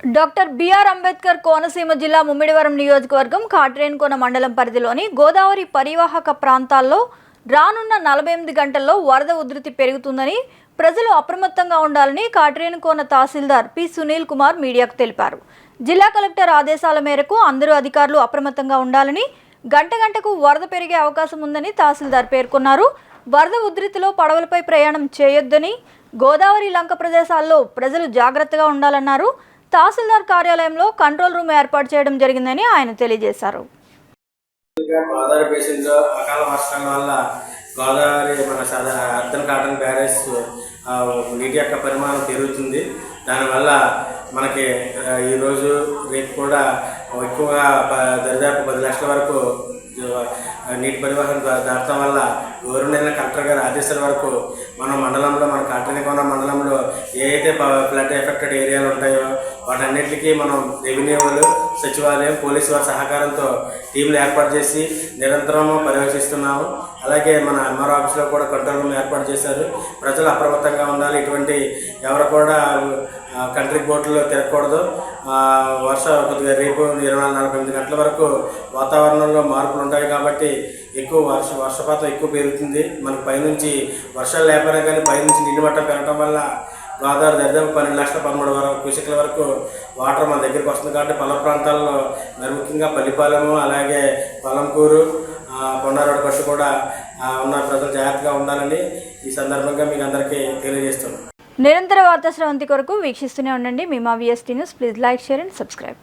Doctor BR Ambedkar Konaseema జిల్లా ముమ్మిడివరం నియోజకవర్గం కాట్రేన్కోన మండలం పరిధిలోని గోదావరి పరివాహక ప్రాంతాల్లో రానున్న నలభై ఎనిమిది గంటల్లో వరద ఉధృతి పెరుగుతుందని ప్రజలు అప్రమత్తంగా ఉండాలని కాట్రేన్కోన తహసీల్దార్ పి సునీల్ కుమార్ మీడియాకు తెలిపారు. జిల్లా కలెక్టర్ ఆదేశాల మేరకు అందరూ అధికారులు అప్రమత్తంగా ఉండాలని గంట గంటకు వరద పెరిగే అవకాశం ఉందని తహసీల్దార్ పేర్కొన్నారు. వరద ఉధృతిలో పడవలపై ప్రయాణం చేయొద్దని గోదావరి లంక ప్రదేశాల్లో ప్రజలు జాగ్రత్తగా ఉండాలన్నారు. తహసీల్దార్ కార్యాలయంలో కంట్రోల్ రూమ్ ఏర్పాటు చేయడం జరిగిందని ఆయన తెలియజేశారు. గోదావరి బేసిన్లో అకాల వల్ల గోదావరి మన సాధారణ అర్థం కాటన్ బ్యారేజ్ నీటి యొక్క పరిమాణం పెరుగుతుంది. దానివల్ల మనకి ఈరోజు రేపు కూడా ఎక్కువగా ప- దరిదాపు పది లక్షల వరకు నీటి పరివాహం దాటం వల్ల గవర్నమెంట్ కలెక్టర్ గారి ఆదేశాల వరకు మన మండలంలో మన కాటనికోన మండలంలో ఏ అయితే ఫ్లడ్ ఎఫెక్టెడ్ ఏరియాలు ఉంటాయో వాటన్నిటికీ మనం రెవెన్యూ వాళ్ళు సచివాలయం పోలీసు వారి సహకారంతో టీంలు ఏర్పాటు చేసి నిరంతరం పర్యవేక్షిస్తున్నాము. అలాగే మన ఎంఆర్ ఆఫీస్లో కూడా కంట్రోల్ రూమ్ ఏర్పాటు చేశారు. ప్రజలు అప్రమత్తంగా ఉండాలి. ఇటువంటి ఎవరు కూడా కంట్రీ బోట్లో తిరగకూడదు. వర్ష కొద్దిగా రేపు ఇరవై నాలుగు నలభై ఎనిమిది గంటల వరకు వాతావరణంలో మార్పులు ఉంటాయి కాబట్టి ఎక్కువ వర్ష వర్షపాతం ఎక్కువ పెరుగుతుంది. మనకు పైనుంచి వర్షాలు లేకపోయినా కానీ పైనుంచి నీళ్ళు మట్టం పెరగడం వల్ల గోదావరి దరిదాపు పన్నెండు లక్షల పదమూడు వరకు క్యూసెక్ల వరకు వాటర్ మన దగ్గరికి వస్తుంది కాబట్టి పల్ల ప్రాంతాల్లో మరి ముఖ్యంగా పల్లిపాలెము అలాగే పొలంకూరు కొండారోడ్ కట్టు కూడా ఉన్న ప్రజలు జాగ్రత్తగా ఉండాలని ఈ సందర్భంగా మీకు అందరికీ తెలియజేస్తున్నాం నిరంతర వార్తా స్రవంతి కొరకు వీక్షిస్తూనే ఉండండి. మీ మా VST news please like share and subscribe